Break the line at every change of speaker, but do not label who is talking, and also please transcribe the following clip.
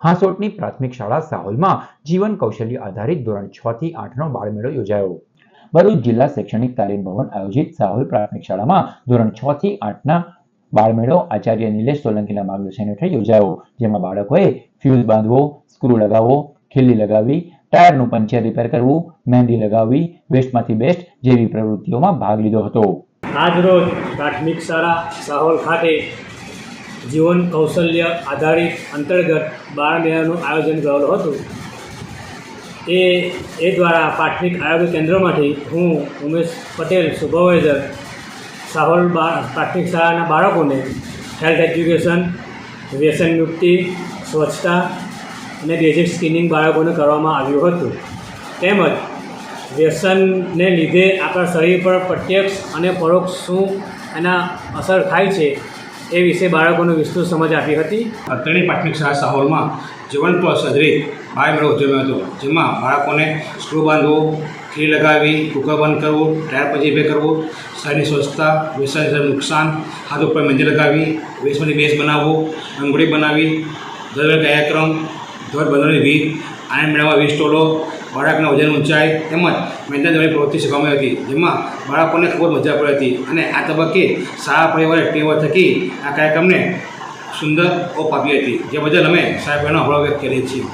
હાંસોટની પ્રાથમિક શાળા સાહોલમાં જીવન કૌશલ્ય આધારિત ધોરણ છ થી આઠનો બાળમેળો યોજાયો. ભરૂચ જિલ્લા શૈક્ષણિક તાલીમ ભવન આયોજિત સાહોલ પ્રાથમિક શાળામાં ધોરણ છ થી આઠના બાળમેળો આચાર્ય નિલેશ સોલંકીના માર્ગદર્શન હેઠળ યોજાયો, જેમાં બાળકોએ ફ્યુઝ બાંધવો સ્ક્રૂ લગાવવો, ખીલ્લી લગાવવી, ટાયરનું પંચર રિપેર કરવું, મહેંદી લગાવવી વેસ્ટમાંથી બેસ્ટ જેવી પ્રવૃત્તિઓમાં ભાગ લીધો હતો.
આજરોજ પ્રાથમિક શાળા સાહોલ ખાતે જીવન કૌશલ્ય આધારિત અંતર્ગત બાળ મેળાનું આયોજન કરેલું હતું. એ એ દ્વારા પ્રાથમિક આરોગ્ય કેન્દ્રમાંથી હું, ઉમેશ પટેલ, સુપરવાઇઝર, સાહોલ બા પ્રાથમિક શાળાના બાળકોને હેલ્થ એજ્યુકેશન, વ્યસન મુક્તિ, સ્વચ્છતા અને બેઝિક સ્કિનિંગ બાળકોને કરવામાં આવ્યું હતું. તેમજ વ્યસનને લીધે આપણા શરીર પર પ્રત્યક્ષ અને પરોક્ષ શું એના અસર થાય છે એ વિશે બાળકોને વિસ્તૃત સમજ આપી હતી.
અત્યારની પ્રાથમિક શાળા સાહોલમાં જીવન પ્લસ આધારિત બાળ મેળો ઉજવ્યો હતો, જેમાં બાળકોને સ્ક્રૂ બાંધવો, ખીર લગાવવી, કુકર બંધ કરવું, ટાયર પછી રિપેર કરવું શરીરની સ્વચ્છતા વ્યસન નુકસાન, હાથ ઉપર મંજી લગાવવી વેસમાંથી બેસ બનાવવો રંગોળી બનાવવી દર કાર્યક્રમ ધોર બંધોની રીત, આનંદ મેળવવા વીસ ટોલો બાળકના વજન ઊંચાઈ તેમજ મેદાન જેવી પ્રવૃત્તિ શીખવામાં હતી, જેમાં બાળકોને ખૂબ મજા પડી હતી. અને આ તબક્કે શાળા પરિવારે ટેવો થકી આ કાર્યક્રમને સુંદર ઓપ આપી હતી, જે બદલ અમે સાહેબનો આભાર વ્યક્ત કરીએ છીએ.